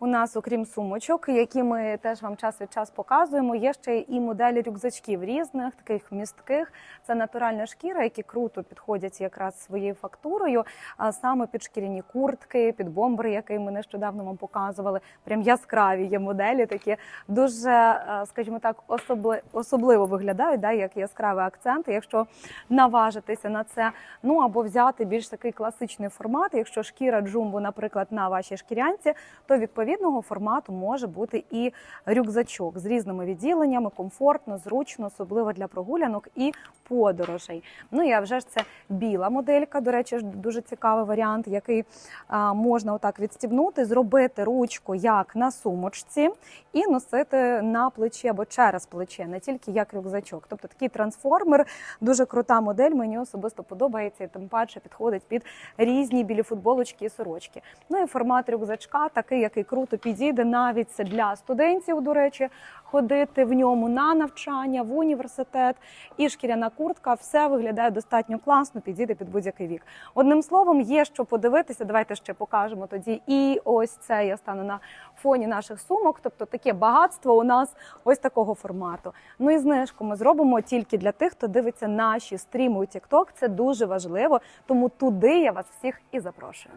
У нас, окрім сумочок, які ми теж вам час від час показуємо, є ще і моделі рюкзачків різних, таких містких. Це натуральна шкіра, які круто підходять якраз своєю фактурою, а саме під шкіряні куртки, під бомбери, які ми нещодавно вам показували. Прям яскраві є моделі, такі дуже, е, скажімо так, особли, особливо виглядають, да, як яскравий акцент. Якщо наважитися на це, ну або взяти більш такий класичний формат, якщо шкіра джумбо, наприклад, на вашій шкірянці, то відповідного формату може бути і рюкзачок з різними відділеннями, комфортно, зручно, особливо для прогулянок і подорожей. Ну і вже ж це біла моделька. До речі, дуже цікавий варіант, який можна отак відстібнути, зробити ручку як на сумочці і носити на плечі або через плече, не тільки як рюкзачок. Тобто такий трансформер, дуже крута модель. Мені особисто подобається і тим паче підходить під різні білі футболочки і сорочки. Ну і формат рюкзачка такий, який круто підійде навіть це для студентів, до речі, ходити в ньому на навчання, в університет і шкіряна куртка. Все виглядає достатньо класно, підійде під будь-який вік. Одним словом, є що подивитися. Давайте ще покажемо тоді. І ось це я стану на фоні наших сумок. Тобто таке багатство у нас ось такого формату. Ну і знижку ми зробимо тільки для тих, хто дивиться наші стріми у TikTok. Це дуже важливо, тому туди я вас всіх і запрошую.